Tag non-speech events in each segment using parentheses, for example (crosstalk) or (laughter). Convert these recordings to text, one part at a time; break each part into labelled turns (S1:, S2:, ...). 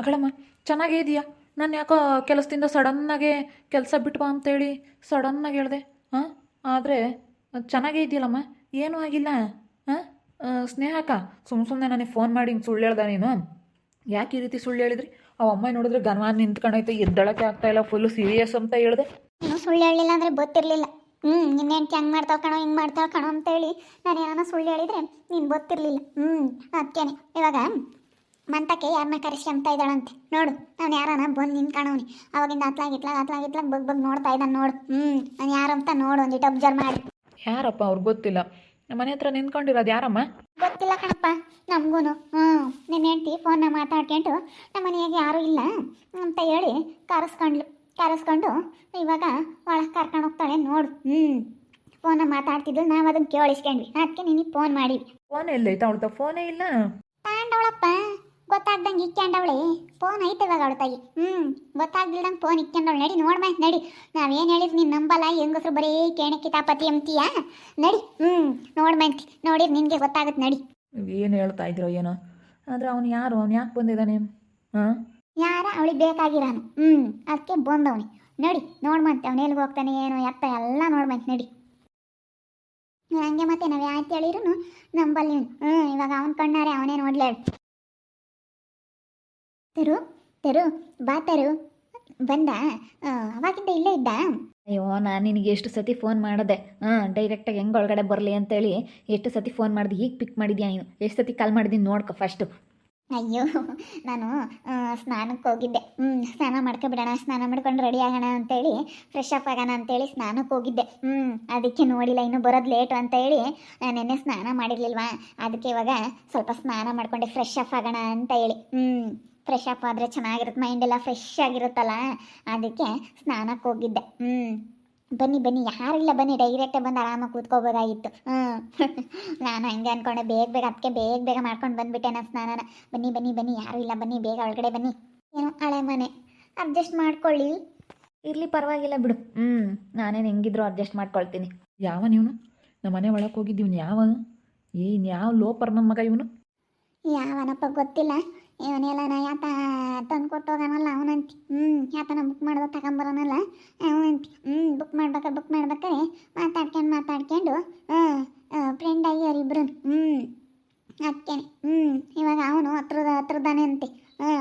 S1: ಅಗಳಮ್ಮ ಚೆನ್ನಾಗೇ ಇದೆಯಾ? ನಾನು ಯಾಕೋ ಕೆಲಸದಿಂದ ಸಡನ್ನಾಗೆ ಕೆಲಸ ಬಿಟ್ಟು ಬಾ ಅಂತೇಳಿ ಸಡನ್ನಾಗಿ ಹೇಳಿದೆ. ಹಾಂ ಆದರೆ ಚೆನ್ನಾಗೇ ಇದೆಯಲ್ಲಮ್ಮ? ಏನೂ ಆಗಿಲ್ಲ. ಹಾಂ ಸ್ನೇಹಕ ಸುಮ್ಮ ಸುಮ್ಮನೆ ನನಗೆ ಫೋನ್ ಮಾಡಿ ಹಿಂಗೆ ಸುಳ್ಳು ಹೇಳ್ದೆ ನೀನು. ಯಾಕೆ ಈ ರೀತಿ ಸುಳ್ಳು ಹೇಳಿದ್ರಿ? ಅವ ಅಮ್ಮ ನೋಡಿದ್ರೆ ಗನ್ವಾ ನಿಂತ್ಕೊಂಡೈತೆ ಎದ್ದಳಕ್ಕೆ ಇಲ್ಲ ಫುಲ್ಲು ಸೀರಿಯಸ್ ಅಂತ ಹೇಳಿದೆ.
S2: ನೀನು ಸುಳ್ಳು ಹೇಳಿಲ್ಲ ಅಂದರೆ ಗೊತ್ತಿರಲಿಲ್ಲ. ಹ್ಞೂ ನಿನ್ನ ಹೆಂಗೆ ಮಾಡ್ತಾವ ಕಣೋ, ಹಿಂಗೆ ಮಾಡ್ತಾವ ಕಣೋ ಅಂತೇಳಿ ನಾನು ಏನಾನ ಸುಳ್ಳು ಹೇಳಿದರೆ ನೀನು ಗೊತ್ತಿರಲಿಲ್ಲ. ಹ್ಞೂ ಅದಕ್ಕೇನೆ ಇವಾಗ ಮಂತಕ್ಕೆ ಯಾರನ್ನ ಕರೆಸ್ಕೊಂತ ಇದ್ದಾಳಂತೆ? ನೋಡು ನಾನು ಯಾರನ ಬಂದು ನಿಂತ್ಕೊಂಡವ್ನಿ ಅವಾಗಿಂದ ಅತ್ಲಾಗಿತ್ಲಾಗ ಅತ್ಲಾಗಿತ್ಲಾಗ ಬಗ್ ಬಗ್ ನೋಡ್ತಾ ಇದ್ದಾನೆ ನೋಡು. ಹ್ಞೂ ನಾನು ಯಾರಂತ ನೋಡು ಒಂದಿಟ್ಟು ಅಬ್ಸರ್ವ್ ಮಾಡಿ.
S1: ಯಾರಪ್ಪ ಅವ್ರಿಗೆ ಗೊತ್ತಿಲ್ಲ? ನಮ್ಮ ಮನೆ ಹತ್ರ ನಿಂತ್ಕೊಂಡಿರೋದು ಯಾರಮ್ಮ?
S2: ಗೊತ್ತಿಲ್ಲ ಕಣಪ್ಪ ನಮಗೂ ಹ್ಞೂ ನಿನ್ನ ಹೆಂಡತಿ ಫೋನ್ನ ಮಾತಾಡ್ಕೊಂಡು ನಮ್ಮ ಮನೆಯಾಗ ಯಾರೂ ಇಲ್ಲ ಅಂತ ಹೇಳಿ ಕರೆಸ್ಕೊಂಡ್ಲು. ಕರೆಸ್ಕೊಂಡು ಇವಾಗ ಒಳಗೆ ಕರ್ಕೊಂಡು ಹೋಗ್ತಾಳೆ ನೋಡು. ಹ್ಞೂ ಫೋನ ಮಾತಾಡ್ತಿದ್ಲು ನಾವು ಅದನ್ನ ಕೇಳಿಸ್ಕೊಂಡ್ವಿ. ಅದಕ್ಕೆ ನಿನಗೆ ಫೋನ್ ಮಾಡಿವಿ
S1: ಫೋನ್ ಎಲ್ಲೈತೆ ಅವಳ ಫೋನೇ ಇಲ್ಲ.
S2: ತಾಂಡವಳಪ್ಪ. ಗೊತ್ತಾಗ್ದಂಗೆ ಇಕ್ಕೊಂಡವಳೆ ಫೋನ್ ಐತೆ ಇವಾಗ ಅವಳ ತಾಯಿ. ಹ್ಞೂ ಗೊತ್ತಾಗ್ದಿಲ್ದಂಗೆ ಫೋನ್ ಇಕ್ಕೊಂಡವಳು ನಡಿ ನೋಡ್ಮ ನಡಿ. ನಾವೇನು ಹೇಳಿದ್ರು ನೀನು ನಂಬಲ್ಲ? ಹೆಂಗಸ್ರು ಬರೀ ಕೇಣಕ್ಕೆ ಕಿತಾಪತಿ ಅಂತೀಯ ನಡಿ ಹ್ಞೂ ನೋಡ್ಮಂತಿ ನೋಡಿ ನಿನಗೆ ಗೊತ್ತಾಗುತ್ತೆ ನಡಿ.
S1: ಏನು ಹೇಳ್ತಾ ಇದ್ರೋ ಏನೋ? ಆದ್ರೆ ಅವನು ಯಾರು? ಅವ್ನು ಯಾಕೆ ಬಂದಿದ್ದಾನೆ? ಹಾಂ?
S2: ಯಾರ? ಅವಳಿಗೆ ಬೇಕಾಗಿರಾನು. ಹ್ಞೂ ಅದಕ್ಕೆ ಬಂದವನಿ. ನಡಿ ನೋಡ್ಮಂತೆ ಅವ್ನು ಎಲ್ಲಿಗೆ ಹೋಗ್ತಾನೆ ಏನು ಎತ್ತ ಎಲ್ಲ ನೋಡ್ಮಂತೆ ನಡಿ. ಹಂಗೆ ಮತ್ತೆ ನಾವು ಯಾಕೆ ಹೇಳಿದ್ರು ನಂಬಲ್ಲಿ. ಹ್ಞೂ ಇವಾಗ ಅವನು ಕಣ್ಣಾರೆ ಅವನೇ ನೋಡ್ಲೇ ತೆರು ತರು ಬಾ ತರು. ಬಂದ? ಅವಾಗಿಂದ ಇಲ್ಲೇ ಇದ್ದ?
S3: ಅಯ್ಯೋ ನಾನು ನಿನಗೆ ಎಷ್ಟು ಸತಿ ಫೋನ್ ಮಾಡಿದೆ. ಹಾಂ ಡೈರೆಕ್ಟಾಗಿ ಹೆಂಗೆ ಒಳಗಡೆ ಬರಲಿ ಅಂತೇಳಿ ಎಷ್ಟು ಸತಿ ಫೋನ್ ಮಾಡಿದೆ ಈಗ ಪಿಕ್ ಮಾಡಿದ್ಯಾ ನೀನು? ಎಷ್ಟು ಸತಿ ಕಾಲ್ ಮಾಡಿದ್ದೀನಿ ನೋಡ್ಕೊ ಫಸ್ಟು
S2: ಅಯ್ಯೋ ನಾನು ಸ್ನಾನಕ್ಕೆ ಹೋಗಿದ್ದೆ. ಹ್ಞೂ ಸ್ನಾನ ಮಾಡ್ಕೊಬಿಡೋಣ ಸ್ನಾನ ಮಾಡ್ಕೊಂಡು ರೆಡಿ ಆಗೋಣ ಅಂತೇಳಿ ಫ್ರೆಶ್ ಅಪ್ ಆಗೋಣ ಅಂತೇಳಿ ಸ್ನಾನಕ್ಕೆ ಹೋಗಿದ್ದೆ. ಹ್ಞೂ ಅದಕ್ಕೆ ನೋಡಿಲ್ಲ ಇನ್ನು ಬರೋದು ಲೇಟು ಅಂತ ಹೇಳಿ ನಾನು ನೆನ್ನೆ ಸ್ನಾನ ಮಾಡಿರಲಿಲ್ವಾ? ಅದಕ್ಕೆ ಇವಾಗ ಸ್ವಲ್ಪ ಸ್ನಾನ ಮಾಡ್ಕೊಂಡೆ ಫ್ರೆಶ್ ಅಪ್ ಆಗೋಣ ಅಂತ ಹೇಳಿ. ಹ್ಞೂ ಫ್ರೆಶ್ ಅಪ್ ಆದರೆ ಚೆನ್ನಾಗಿರುತ್ತೆ ಮೈಂಡ್ ಎಲ್ಲ ಫ್ರೆಶ್ ಆಗಿರುತ್ತಲ್ಲ? ಅದಕ್ಕೆ ಸ್ನಾನಕ್ಕೆ ಹೋಗಿದ್ದೆ. ಹ್ಞೂ ಬನ್ನಿ ಬನ್ನಿ. ಯಾರಿಲ್ಲ ಬನ್ನಿ. ಡೈರೆಕ್ಟೇ ಬಂದು ಆರಾಮಾಗಿ ಕೂತ್ಕೋಬೋದಾಗಿತ್ತು. ಹ್ಞೂ (laughs) ನಾನು ಹಂಗೆ ಅಂದ್ಕೊಂಡೆ ಬೇಗ ಬೇಗ ಅದಕ್ಕೆ ಬೇಗ ಬೇಗ ಮಾಡ್ಕೊಂಡು ಬಂದುಬಿಟ್ಟೆ ನಾನು ಸ್ನಾನನ. ಬನ್ನಿ ಬನ್ನಿ ಬನ್ನಿ. ಯಾರು ಇಲ್ಲ ಬನ್ನಿ ಬೇಗ ಒಳಗಡೆ ಬನ್ನಿ. ಏನು ಹಳೆ ಮನೆ. ಅಡ್ಜಸ್ಟ್ ಮಾಡ್ಕೊಳ್ಳಿ.
S3: ಇರಲಿ ಪರವಾಗಿಲ್ಲ ಬಿಡು. ಹ್ಞೂ ನಾನೇನು ಹೆಂಗಿದ್ರು ಅಡ್ಜಸ್ಟ್ ಮಾಡ್ಕೊಳ್ತೀನಿ.
S1: ಯಾವ ಇವನು ನಮ್ಮ ಮನೆ ಒಳಗೆ ಹೋಗಿದ್ದೀವ್ನು ಯಾವ? ಏನು ಯಾವ ಲೋಪರ್ ನಮ್ಮ ಮಗ ಇವನು?
S2: ಯಾವನಪ್ಪ ಗೊತ್ತಿಲ್ಲ. ಇವನೆಲ್ಲ ಯಾತ ತಂದು ಕೊಟ್ಟು ಹೋಗೋನಲ್ಲ ಅವನಂತಿ. ಹ್ಞೂ ಯಾತನ ಬುಕ್ ಮಾಡ್ದ ತಗೊಂಬರೋನಲ್ಲ ಅವನಂತಿ. ಹ್ಞೂ ಬುಕ್ ಮಾಡ್ಬೇಕಾರೆ ಬುಕ್ ಮಾಡ್ಬೇಕಾರೆ ಮಾತಾಡ್ಕೊಂಡು ಮಾತಾಡ್ಕೊಂಡು ಫ್ರೆಂಡ್ ಆಗ್ಯಾರ ಇಬ್ರು ಹ್ಞೂ ಅದಕ್ಕೇನೆ ಹ್ಞೂ ಇವಾಗ ಅವನು ಹತ್ರದ, ಹತ್ರದಾನೆ ಅಂತೆ.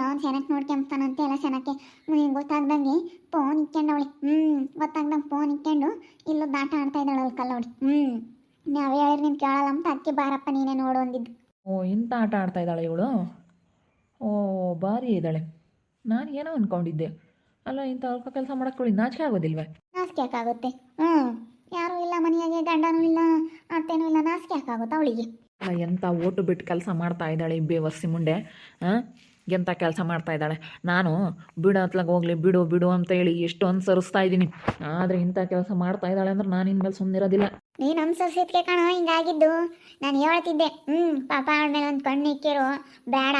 S2: ಅವ್ನು ಚೆನ್ನಾಗಿ ನೋಡ್ಕೊಂಬ್ತಾನಂತೆ ಎಲ್ಲ ಚೆನ್ನಾಗಿ ನಿಂಗೆ ಗೊತ್ತಾಗ್ದಂಗೆ ಫೋನ್ ಇಕ್ಕೊಂಡವಳೆ. ಹ್ಞೂ ಗೊತ್ತಾಗ್ದಂಗೆ ಫೋನ್ ಇಕ್ಕೊಂಡು ಇಲ್ಲೂ ದಾಟ ಆಡ್ತಾ ಇದ್ದಾಳಲ್ಲ ಕಲ್ಲವಳಿ ಹ್ಞೂ ನಾವು ಹೇಳಿದ್ರೆ ನೀನು ಕೇಳಲ್ಲ ಅಂತ ಅಕ್ಕಿ ಬಾರಪ್ಪ, ನೀನೇ ನೋಡು ಅಂದಿದ್ದು.
S1: ಓ ಇಂಥ ಆಟ ಆಡ್ತಾ ಇದ್ದಾಳೆ ಇವಳು? ಓ ಭಾರಿ ಇದ್ದಾಳೆ. ನಾನು ಏನೋ ಅಂದ್ಕೊಂಡಿದ್ದೆ ಅಲ್ಲ ಇಂಥ ಅಲ್ಪ ಕೆಲಸ ಮಾಡಕ್ಕೆ ನಾಚಿಕೆ ಆಗೋದಿಲ್ವೇ?
S2: ನಾಚಿಕೆ ಯಾಕಾಗುತ್ತೆ? ಹ್ಞೂ ಯಾರೂ ಇಲ್ಲ ಮನೆಯಾಗೆ ಗಂಡನೂ ಇಲ್ಲ ಅತ್ತೇನೂ ಇಲ್ಲ. ನಾಚಿಕೆ ಯಾಕಾಗುತ್ತೆ ಅವಳಿಗೆ?
S1: ಎಂಥ ಓಟು ಬಿಟ್ಟು ಕೆಲಸ ಮಾಡ್ತಾ ಇದ್ದಾಳೆ ಬೇವಸ್ಸಿ ಮುಂಡೆ ಹಾಂ ಎಂಥ ಕೆಲಸ ಮಾಡ್ತಾ ಇದ್ದಾಳೆ? ನಾನು ಬಿಡು ಅತ್ಲಾಗ ಹೋಗ್ಲಿ, ಬಿಡು ಬಿಡು ಅಂತ ಹೇಳಿ ಎಷ್ಟು ಅನುಸರಿಸ್ತಾ ಇದ್ದೀನಿ. ಆದರೆ ಇಂಥ ಕೆಲಸ ಮಾಡ್ತಾ ಇದ್ದಾಳೆ ಅಂದ್ರೆ ನಾನು ಇನ್ಮೇಲೆ ಸುಮ್ಮನಿರೋದಿಲ್ಲ
S2: ನೀನು ಅನ್ಸರ್ಸಿದ್ಕೆ ಕಣೋ, ಹಿಂಗಾಗಿದ್ದು. ನಾನು ಹೇಳ್ತಿದ್ದೆ. ಹ್ಞೂ ಪಾಪ ಅವಳ ಮೇಲೆ ಒಂದು ಕಣ್ಣು ಬೇಡ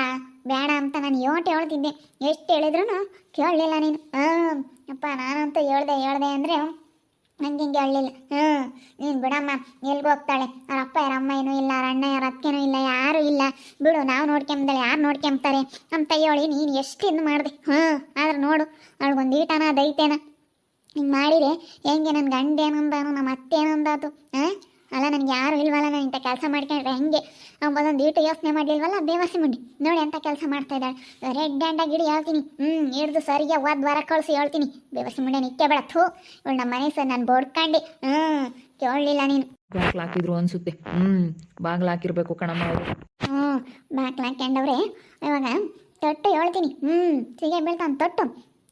S2: ಬೇಡ ಅಂತ ನಾನು ಯೋಟ್ ಹೇಳ್ತಿದ್ದೆ. ಎಷ್ಟು ಹೇಳಿದ್ರು ಕೇಳಲಿಲ್ಲ ನೀನು. ಹಾಂ ಅಪ್ಪ, ನಾನಂತೂ ಹೇಳ್ದೆ ಹೇಳ್ದೆ ಅಂದರೆ ನಂಗೆ ಹಿಂಗೆ ಹೇಳಲಿಲ್ಲ ಹ್ಞೂ ನೀನು ಬಿಡಮ್ಮ, ಎಲ್ಗೂ ಹೋಗ್ತಾಳೆ. ಅವ್ರ ಅಪ್ಪ ಯಾರ ಅಮ್ಮ ಏನೂ ಇಲ್ಲ, ಅವ್ರ ಅಣ್ಣ ಯಾರ ಅಕ್ಕೇನೂ ಇಲ್ಲ, ಯಾರೂ ಇಲ್ಲ. ಬಿಡು, ನಾವು ನೋಡ್ಕೊಂಬದಾಳೆ, ಯಾರು ನೋಡ್ಕೊಂಬ್ತಾರೆ? ನಮ್ಮ ತೈಯೋಳಿ ನೀನು ಎಷ್ಟು ಇದು ಮಾಡಿದೆ? ಹ್ಞೂ ಆದ್ರೆ ನೋಡು ಅವಳಿಗೊಂದು ಈಟನ ದೈತೇನ ಹಿಂಗೆ ಮಾಡಿದೆ ಹೆಂಗೆ ನನ್ನ ಗಂಡ ಏನಂದಾನು ನಮ್ಮ ಅತ್ತೆ ಏನಂದಾತು ಹಾಂ ಅಲ್ಲ ನನಗೆ ಯಾರು ಇಲ್ವಲ್ಲ ನಾನು ಇಂಥ ಕೆಲಸ ಮಾಡ್ಕೊಂಡ್ರೆ ಹೆಂಗೆ? ಒಂದೊಂದು ಈಟು ಯೋಚನೆ ಮಾಡಲಿಲ್ವಲ್ಲ ಬೇವಸಿ ಮುಂಡಿ ನೋಡಿ ಅಂತ ಕೆಲಸ ಮಾಡ್ತಾ ಇದ್ದಾಳೆ. ರೆಡ್ ಹ್ಯಾಂಡಾಗಿ ಹಿಡಿ ಹೇಳ್ತೀನಿ. ಹ್ಞೂ ಹಿಡ್ದು ಸರಿಗೆ ಒದ್ದು ವರ ಕಳಿಸಿ ಹೇಳ್ತೀನಿ. ಬೇವಸಿ ಮುಂಡೆ ನಿಕ್ಕೆ ಬೇಡ ಥೂ. ಇವಳು ನಮ್ಮ ಮನೆ ಸರ್ ನಾನು ಬೋಡ್ಕಂಡು ಹ್ಞೂ ಕೇಳಲಿಲ್ಲ ನೀನು.
S1: ಬಾಗ್ಲು ಹಾಕಿದ್ರು ಅನ್ಸುತ್ತೆ. ಹ್ಞೂ ಬಾಗ್ಲ ಹಾಕಿರ್ಬೇಕು ಕಣಮ್ಮ ಅವರು.
S2: ಹ್ಞೂ ಬಾಗ್ಲು ಹಾಕ್ಯಂಡವ್ರೆ. ಇವಾಗ ತೊಟ್ಟು ಹೇಳ್ತೀನಿ. ಹ್ಞೂ ಸಿಗೆ ಬೀಳ್ತಾನೆ. ತೊಟ್ಟು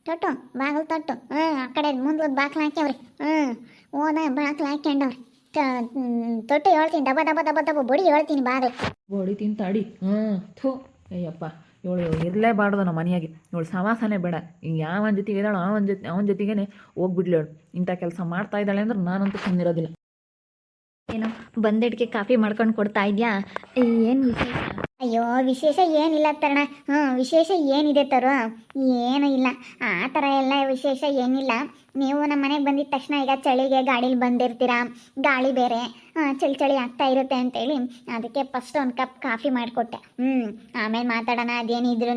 S2: ತೊಟ್ಟು ಬಾಗಿಲು ತೊಟ್ಟು. ಹ್ಞೂ ಆ ಕಡೆ ಮುಂದೆ ಬಾಗ್ಲ ಹಾಕ್ಯವ್ರಿ. ಹ್ಞೂ ಓದ ಬಾಗ್ಲು ಹಾಕ್ಯಂಡವ್ರಿ. ತೊಟ್ಟು ಹೇಳ್ತೀನಿ ದಬ ದಬ ದಬ ದಬ ಬಡಿ ಹೇಳ್ತೀನಿ ಬಾಗಿಲು
S1: ಬೋಡಿ ತಿಂತಾಡಿ. ಹ್ಞೂ ಥೂ ಅಯ್ಯಪ್ಪ ಇವಳು ಇರಲೇಬಾರ್ದು ನಮ್ಮ ಮನೆಯಾಗೆ. ಇವಳು ಸವಾಸನೆ ಬೇಡ. ಈಗ ಯಾವನ ಜೊತೆಗೆ ಇದ್ದಾಳೋ ಅವನ ಜೊತೆ ಅವನ ಜೊತೆಗೇನೆ ಹೋಗ್ಬಿಡ್ಲಿ ಅವಳು. ಇಂಥ ಕೆಲಸ ಮಾಡ್ತಾ ಇದ್ದಾಳೆ ಅಂದ್ರೆ ನಾನಂತೂ ಸುಮ್ಮನಿರೋದಿಲ್ಲ
S3: ಏನು ಬಂದಿಡ್ಕೆ ಕಾಫಿ ಮಾಡ್ಕೊಂಡು ಕೊಡ್ತಾ ಇದೆಯಾ? ಏನು ವಿಶೇಷ?
S2: ಅಯ್ಯೋ, ವಿಶೇಷ ಏನಿಲ್ಲ ತರಣ. ಹ್ಞೂ ವಿಶೇಷ ಏನಿದೆ ತರು ಏನೂ ಇಲ್ಲ. ಆ ಥರ ಎಲ್ಲ ವಿಶೇಷ ಏನಿಲ್ಲ. ನೀವು ನಮ್ಮ ಮನೆಗೆ ಬಂದಿದ ತಕ್ಷಣ ಈಗ ಚಳಿಗೆ ಗಾಡೀಲಿ ಬಂದಿರ್ತೀರಾ? ಗಾಳಿ ಬೇರೆ. ಚಳಿ ಚಳಿ ಆಗ್ತಾ ಇರುತ್ತೆ ಅಂತೇಳಿ ಅದಕ್ಕೆ ಫಸ್ಟ್ ಒಂದು ಕಪ್ ಕಾಫಿ ಮಾಡಿಕೊಟ್ಟೆ. ಹ್ಞೂ ಆಮೇಲೆ ಮಾತಾಡೋಣ ಅದೇನಿದ್ರು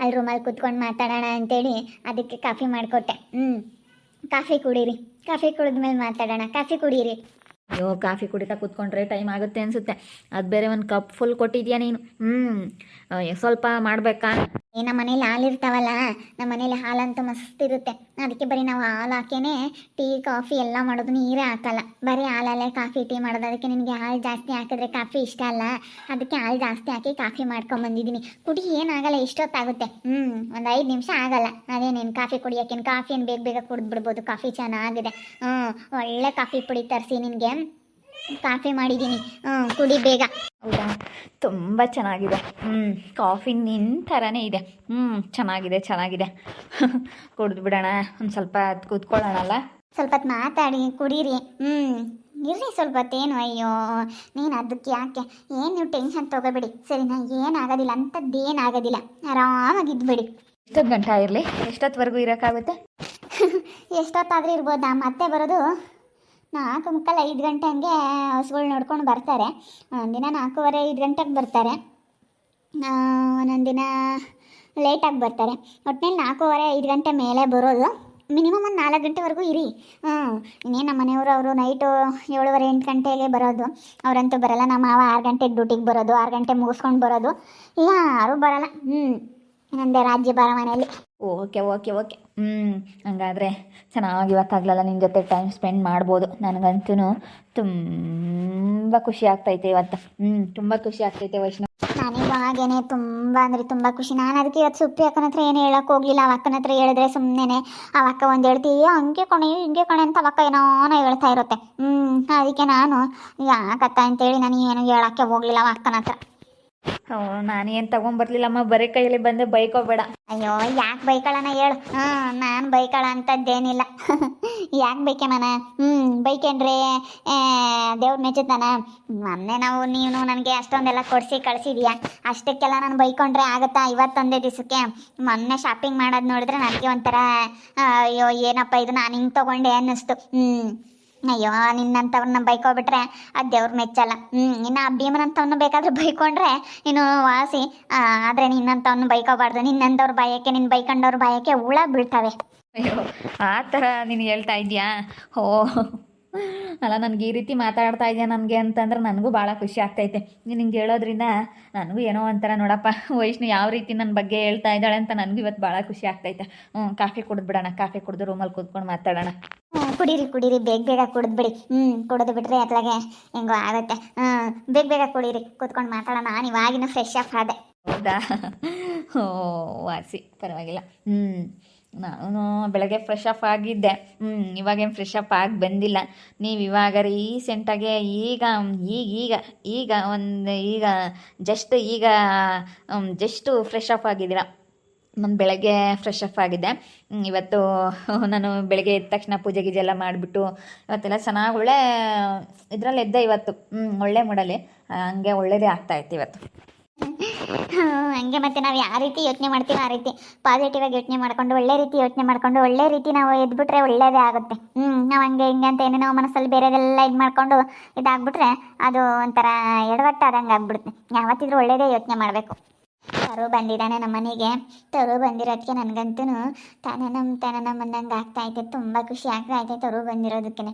S2: ಅಲ್ಲಿ ರೂಮಲ್ಲಿ ಕುತ್ಕೊಂಡು ಮಾತಾಡೋಣ ಅಂತೇಳಿ ಅದಕ್ಕೆ ಕಾಫಿ ಮಾಡಿಕೊಟ್ಟೆ. ಹ್ಞೂ ಕಾಫಿ ಕುಡೀರಿ. ಕಾಫಿ ಕುಡಿದ್ಮೇಲೆ ಮಾತಾಡೋಣ. ಕಾಫಿ ಕುಡೀರಿ.
S3: ಅಯ್ಯೋ, ಕಾಫಿ ಕುಡಿತಾ ಕೂತ್ಕೊಂಡ್ರೆ ಟೈಮ್ ಆಗುತ್ತೆ ಅನಿಸುತ್ತೆ. ಅದು ಬೇರೆ ಒಂದು ಕಪ್ ಫುಲ್ ಕೊಟ್ಟಿದ್ಯಾ ನೀನು? ಹ್ಞೂ ಸ್ವಲ್ಪ ಮಾಡಬೇಕಾ?
S2: ಈ ನಮ್ಮ ಮನೇಲಿ ಹಾಲು ಇರ್ತಾವಲ್ಲ ನಮ್ಮ ಮನೇಲಿ ಹಾಲಂತೂ ಮಸ್ತ್ ಇರುತ್ತೆ. ಅದಕ್ಕೆ ಬರೀ ನಾವು ಹಾಲು ಹಾಕೇನೆ, ಟೀ, ಕಾಫಿ ಎಲ್ಲ ಮಾಡೋದು ನೀರೇ ಹಾಕಲ್ಲ. ಬರೀ ಹಾಲಲ್ಲೇ ಕಾಫಿ, ಟೀ ಮಾಡೋದು. ಅದಕ್ಕೆ ನಿನಗೆ ಹಾಲು ಜಾಸ್ತಿ ಹಾಕಿದ್ರೆ ಕಾಫಿ ಇಷ್ಟ ಅಲ್ಲ. ಅದಕ್ಕೆ ಹಾಲು ಜಾಸ್ತಿ ಹಾಕಿ ಕಾಫಿ ಮಾಡ್ಕೊಂಬಂದಿದ್ದೀನಿ ಕುಡಿ, ಏನಾಗಲ್ಲ ಇಷ್ಟೊತ್ತಾಗುತ್ತೆ ಹ್ಞೂ ಒಂದು ಐದು ನಿಮಿಷ ಆಗಲ್ಲ. ಅದೇ ನೀನು ಕಾಫಿ ಕುಡಿಯೋಕ್ಕೇನು? ಕಾಫಿನ ಬೇಗ ಬೇಗ ಕುಡಿದ್ಬಿಡ್ಬೋದು. ಕಾಫಿ ಚೆನ್ನಾಗಿದೆ. ಹ್ಞೂ ಒಳ್ಳೆ ಕಾಫಿ ಪುಡಿ ತರಿಸಿ ನಿನಗೆ. ಕಾಫಿ ಮಾಡಿದ್ದೀನಿ. ಹ್ಞೂ ಕುಡಿ ಬೇಗ.
S3: ಹೌದಾ? ತುಂಬ ಚೆನ್ನಾಗಿದೆ. ಹ್ಞೂ ಕಾಫಿ ನಿನ್ನ ಥರನೇ ಇದೆ. ಹ್ಞೂ ಚೆನ್ನಾಗಿದೆ ಚೆನ್ನಾಗಿದೆ. (laughs) ಕುಡಿದು ಬಿಡೋಣ. ಒಂದು ಸ್ವಲ್ಪ ಹೊತ್ತು ಕೂತ್ಕೊಳ್ಳೋಣಲ್ಲ?
S2: ಸ್ವಲ್ಪ ಹೊತ್ತು ಮಾತಾಡಿ ಕುಡೀರಿ. ಹ್ಞೂ ಇರ್ರಿ ಸ್ವಲ್ಪ ಹೊತ್ತೇನು ಅಯ್ಯೋ ನೀನು ಅದಕ್ಕೆ ಯಾಕೆ? ಏನು ನೀವು ಟೆನ್ಷನ್ ತೊಗೋಬೇಡಿ. ಸರಿನಾ ಏನಾಗೋದಿಲ್ಲ ಅಂಥದ್ದು ಏನಾಗೋದಿಲ್ಲ ಆರಾಮಾಗಿದ್ಬಿಡಿ
S3: ಎಷ್ಟೊತ್ತು ಗಂಟೆ ಇರಲಿ ಎಷ್ಟೊತ್ತವರೆಗೂ ಇರೋಕ್ಕಾಗುತ್ತೆ? (laughs)
S2: ಎಷ್ಟೊತ್ತಾದರೂ ಇರ್ಬೋದಾ? ಮತ್ತೆ ಬರೋದು? ನಾಲ್ಕು ಮುಕ್ಕಾಲು ಐದು ಗಂಟೆ ಹಂಗೆ ಹಸುಗಳು ನೋಡ್ಕೊಂಡು ಬರ್ತಾರೆ. ಒಂದಿನ ನಾಲ್ಕೂವರೆ ಐದು ಗಂಟೆಗೆ ಬರ್ತಾರೆ. ಒಂದೊಂದು ದಿನ ಲೇಟಾಗಿ ಬರ್ತಾರೆ. ಒಟ್ಟಿನಲ್ಲಿ ನಾಲ್ಕೂವರೆ ಐದು ಗಂಟೆ ಮೇಲೆ ಬರೋದು. ಮಿನಿಮಮ್ ಒಂದು ನಾಲ್ಕು ಗಂಟೆವರೆಗೂ ಇರಿ. ಹ್ಞೂ ಇನ್ನೇನು ನಮ್ಮ ಮನೆಯವರು ಅವರು ನೈಟು ಏಳುವರೆ ಎಂಟು ಗಂಟೆಗೆ ಬರೋದು. ಅವರಂತೂ ಬರೋಲ್ಲ ನಮ್ಮ ಮಾವ ಆರು ಗಂಟೆಗೆ ಡ್ಯೂಟಿಗೆ ಬರೋದು, ಆರು ಗಂಟೆ ಮುಗಿಸ್ಕೊಂಡು ಬರೋದು. ಯಾರೂ ಬರಲ್ಲ. ಹ್ಞೂ ನಂದೇ ರಾಜ್ಯ ಬರ ಮನೆಯಲ್ಲಿ.
S3: Okay okay okay. ಹ್ಞೂ ಹಂಗಾದರೆ ಚೆನ್ನಾಗಿ ಇವತ್ತಾಗಲಲ್ಲ ನಿನ್ನ ಜೊತೆ ಟೈಮ್ ಸ್ಪೆಂಡ್ ಮಾಡ್ಬೋದು. ನನಗಂತೂ ತುಂಬ ಖುಷಿ ಆಗ್ತೈತೆ ಇವತ್ತು. ಹ್ಞೂ ತುಂಬ ಖುಷಿ ಆಗ್ತೈತೆ ವೈಷ್ಣವ್.
S2: ನನಗೂ ಹಾಗೇನೆ ತುಂಬ ಅಂದರೆ ತುಂಬ ಖುಷಿ. ನಾನು ಅದಕ್ಕೆ ಇವತ್ತು ಸುಪ್ಪಿ ಅಕ್ಕನ ಹತ್ರ ಏನು ಹೇಳಕ್ಕೆ ಹೋಗಲಿಲ್ಲ. ಆ ಅಕ್ಕನ ಹತ್ರ ಹೇಳಿದ್ರೆ ಸುಮ್ಮನೆ ಆ ಅಕ್ಕ ಒಂದು ಹೇಳ್ತೀವಿ ಹಂಗೆ ಕೊಣೆ ಹಿಂಗೆ ಕೊಣೆ ಅಂತ ಅವಕ್ಕ ಏನೋ ಹೇಳ್ತಾ ಇರುತ್ತೆ. ಹ್ಞೂ ಅದಕ್ಕೆ ನಾನು ಯಾಕತ್ತ ಅಂತೇಳಿ ನಾನು ಏನು ಹೇಳಕ್ಕೆ ಹೋಗ್ಲಿಲ್ಲ ಆ ಅಕ್ಕನ ಹತ್ರ.
S3: ಹ್ಞೂ ನಾನೇನು ತಗೊಂಬರ್ಲಿಲ್ಲಮ್ಮ, ಬರೀ ಕೈಯಲ್ಲಿ ಬಂದೆ, ಬೈಕೋಬೇಡ.
S2: ಅಯ್ಯೋ, ಯಾಕೆ ಬೈಕಳನ ಹೇಳು? ಹಾಂ ನಾನು ಬೈಕಳ ಅಂತದ್ದೇನಿಲ್ಲ. ಯಾಕೆ ಬೈಕೆಮನ ಹ್ಞೂ ಬೈಕೇನ್ರಿ ದೇವ್ರ ಮೆಚ್ಚುತ್ತಾನ ಮೊನ್ನೆ ನಾವು, ನೀನು ನನಗೆ ಅಷ್ಟೊಂದೆಲ್ಲ ಕೊಡಿಸಿ, ಕಳಿಸಿದ್ಯಾ? ಅಷ್ಟಕ್ಕೆಲ್ಲ ನಾನು ಬೈಕೊಂಡ್ರೆ ಆಗುತ್ತಾ ಇವತ್ತೊಂದೇ ದಿವಸಕ್ಕೆ? ಮೊನ್ನೆ ಶಾಪಿಂಗ್ ಮಾಡೋದು ನೋಡಿದ್ರೆ ನನಗೆ ಒಂಥರ, ಅಯ್ಯೋ, ಏನಪ್ಪ ಇದು, ನಾನು ಹಿಂಗೆ ತಗೊಂಡೆ ಅನ್ನಿಸ್ತು. ಹ್ಞೂ. ಅಯ್ಯೋ, ನಿನ್ನಂಥವ್ರನ್ನ ಬೈಕೋಬಿಟ್ರೆ ಅದು ದೇವ್ರ ಮೆಚ್ಚಲ್ಲ. ಹ್ಞೂ ಇನ್ನು ಆ ಭೀಮನಂಥವ್ನ ಬೇಕಾದ್ರೆ ಬೈಕೊಂಡ್ರೆ ನೀನು ವಾಸಿ. ಆದರೆ ನಿನ್ನಂಥವ್ನ ಬೈಕೋಬಾರ್ದು. ನಿನ್ನಂಥವ್ರ ಬಾಯಕ್ಕೆ ನಿನ್ನ ಬೈಕೊಂಡವ್ರ ಬಾಯಕ್ಕೆ ಹುಳ ಬೀಳ್ತವೆ.
S3: ಅಯ್ಯೋ, ಆ ಥರ ನೀನು ಹೇಳ್ತಾ ಇದೆಯಾ ಓ. ಅಲ್ಲ ನನಗೆ ಈ ರೀತಿ ಮಾತಾಡ್ತಾ ಇದೆಯಾ ನನಗೆ ಅಂತಂದ್ರೆ ನನಗೂ ಭಾಳ ಖುಷಿ ಆಗ್ತೈತೆ. ನೀನು ಹಿಂಗೆ ಹೇಳೋದ್ರಿಂದ ನನಗೂ ಏನೋ ಒಂಥರ ನೋಡಪ್ಪ ವೈಷ್ಣು ಯಾವ ರೀತಿ ನನ್ನ ಬಗ್ಗೆ ಹೇಳ್ತಾ ಇದ್ದಾಳೆ ಅಂತ ನನಗೂ ಇವತ್ತು ಭಾಳ ಖುಷಿ ಆಗ್ತೈತೆ. ಹ್ಞೂ ಕಾಫಿ ಕುಡಿದು ಬಿಡೋಣ ಕಾಫಿ ಕುಡಿದು ರೂಮಲ್ಲಿ ಕೂತ್ಕೊಂಡು ಮಾತಾಡೋಣ.
S2: ಹ್ಞೂ ಕುಡೀರಿ ಕುಡೀರಿ ಬೇಗ ಬೇಗ ಕುಡಿದ್ಬಿಡಿ ಹ್ಞೂ ಕುಡಿದು ಬಿಟ್ರೆ ಅತ್ಲಾಗೆ ಹೆಂಗೋ ಆಗುತ್ತೆ. ಹ್ಞೂ ಬೇಗ ಬೇಗ ಕುಡೀರಿ ಕೂತ್ಕೊಂಡು ಮಾತಾಡೋಣ. ನಾನು ಇವಾಗಿನ ಫ್ರೆಶ್ ಅಪ್ ಆದೆ.
S3: ಹೌದಾ? ಓ ವಾಸಿ ಪರವಾಗಿಲ್ಲ. ಹ್ಞೂ ನಾನು ಬೆಳಗ್ಗೆ ಫ್ರೆಶ್ ಅಪ್ ಆಗಿದ್ದೆ. ಹ್ಞೂ ಇವಾಗೇನು ಫ್ರೆಶ್ ಅಪ್ ಆಗಿ ಬಂದಿಲ್ಲ. ನೀವು ಇವಾಗ ರೀಸೆಂಟಾಗೆ ಈಗ ಈಗ ಈಗ ಈಗ ಒಂದು, ಈಗ ಜಸ್ಟ್ ಈಗ ಜಸ್ಟು ಫ್ರೆಶ್ ಅಪ್ ಆಗಿದ್ದೀರ. ನಾನು ಬೆಳಗ್ಗೆ ಫ್ರೆಶ್ ಅಪ್ ಆಗಿದ್ದೆ. ಇವತ್ತು ನಾನು ಬೆಳಗ್ಗೆ ಎದ್ದ ತಕ್ಷಣ ಪೂಜೆ ಗೀಜೆ ಎಲ್ಲ ಮಾಡಿಬಿಟ್ಟು ಇವತ್ತೆಲ್ಲ ಚೆನ್ನಾಗಿ ಒಳ್ಳೆ, ಇದರಲ್ಲಿ ಎದ್ದೆ ಇವತ್ತು. ಒಳ್ಳೆ ಮೂಡಲ್ಲಿ. ಹಂಗೆ ಒಳ್ಳೇದೇ ಆಗ್ತಾಯಿತ್ತು ಇವತ್ತು.
S2: ಹಂಗೆ ಮತ್ತೆ ನಾವು ಯಾವ ರೀತಿ ಯೋಚನೆ ಮಾಡ್ತೀವಿ ಆ ರೀತಿ ಪಾಸಿಟಿವ್ ಆಗಿ ಯೋಚನೆ ಮಾಡ್ಕೊಂಡು, ಒಳ್ಳೆ ರೀತಿ ಯೋಚನೆ ಮಾಡ್ಕೊಂಡು, ಒಳ್ಳೆ ರೀತಿ ನಾವು ಎದ್ಬಿಟ್ರೆ ಒಳ್ಳೇದೇ ಆಗುತ್ತೆ. ಹ್ಮ್, ನಾವು ಹಂಗೆ ಹಿಂಗೆ ಅಂತ ಏನೇನೋ ಮನಸ್ಸಲ್ಲಿ ಬೇರೆದೆಲ್ಲ ಇದು ಮಾಡ್ಕೊಂಡು ಇದಾಗ್ಬಿಟ್ರೆ ಅದು ಒಂಥರ ಎಡವಟ್ಟಾದಂಗೆ ಆಗ್ಬಿಡುತ್ತೆ. ಯಾವತ್ತಿದ್ರೂ ಒಳ್ಳೇದೇ ಯೋಚನೆ ಮಾಡಬೇಕು. ತರು ಬಂದಿದ್ದಾನೆ ನಮ್ಮ ಮನೆಗೆ. ತರು ಬಂದಿರೋದಕ್ಕೆ ನನಗಂತೂ ತನನಮ್ ತನನಮ್ ಅಂದಂಗೆ ಆಗ್ತಾ ಐತೆ ತುಂಬ ಖುಷಿ ಆಗ್ತಾ ಐತೆ ತರು ಬಂದಿರೋದಕ್ಕೆ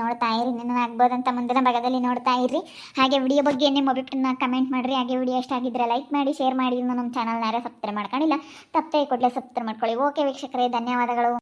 S2: ನೋಡ್ತಾ ಇರಿ ಇನ್ನೂ ಆಗ್ಬೋದಂತ ಮುಂದಿನ ಭಾಗದಲ್ಲಿ ನೋಡ್ತಾ ಇರಿ. ಹಾಗೆ ವಿಡಿಯೋ ಬಗ್ಗೆ ನಿಮ್ಮ ಅಭಿಪ್ರಾಯನ ಕಮೆಂಟ್ ಮಾಡಿರಿ. ಹಾಗೆ ವಿಡಿಯೋ ಎಷ್ಟು ಆಗಿದ್ರೆ ಲೈಕ್ ಮಾಡಿ ಶೇರ್ ಮಾಡಿ, ಇನ್ನು ನಮ್ಮ ಚಾನಲ್ನಾರ ಸಬ್ಸ್ಕ್ರೈಬ್ ಮಾಡ್ಕೊಂಡಿಲ್ಲ, ತಪ್ಪೇ ಕೊಡಲೇ ಸಬ್ಸ್ಕ್ರೈಬ್ ಮಾಡ್ಕೊಳ್ಳಿ. ಓಕೆ ವೀಕ್ಷಕರೇ, ಧನ್ಯವಾದಗಳು.